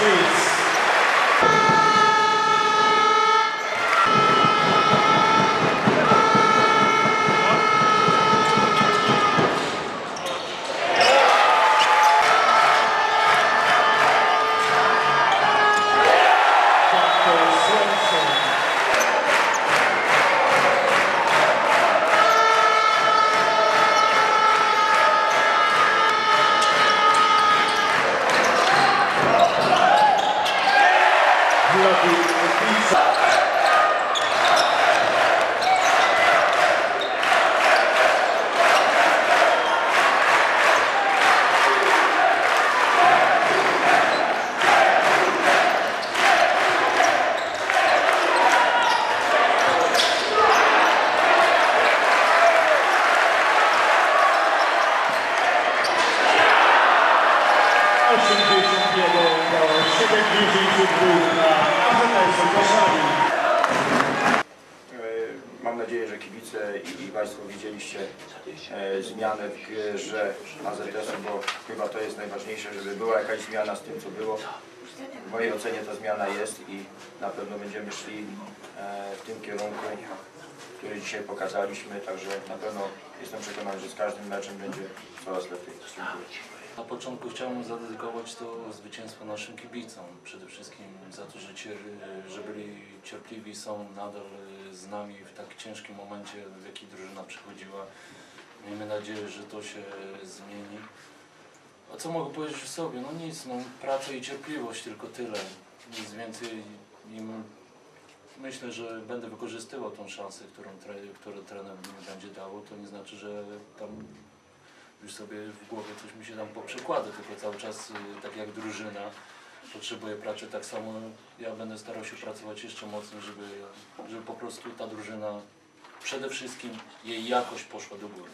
please. Washington. Mam nadzieję, że kibice i, i Państwo widzieliście e, zmianę w grze AZS-u, bo chyba to jest najważniejsze, żeby była jakaś zmiana z tym, co było. W mojej ocenie ta zmiana jest i na pewno będziemy szli e, w tym kierunku, który dzisiaj pokazaliśmy, także na pewno jestem przekonany, że z każdym meczem będzie coraz lepiej. Dziękuję. Na początku chciałbym zadedykować to zwycięstwo naszym kibicom. Przede wszystkim za to, że, cier, że byli cierpliwi, są nadal z nami w tak ciężkim momencie, w jaki drużyna przychodziła. Miejmy nadzieję, że to się zmieni. A co mogę powiedzieć o sobie? No nic, no praca i cierpliwość, tylko tyle. Nic więcej. I myślę, że będę wykorzystywał tą szansę, którą, tre- trener mi będzie dało. To nie znaczy, że tam już sobie w głowie coś mi się tam poprzekłada, tylko cały czas y, tak jak drużyna potrzebuje pracy, tak samo ja będę starał się pracować jeszcze mocniej, żeby, żeby po prostu ta drużyna przede wszystkim jej jakość poszła do góry.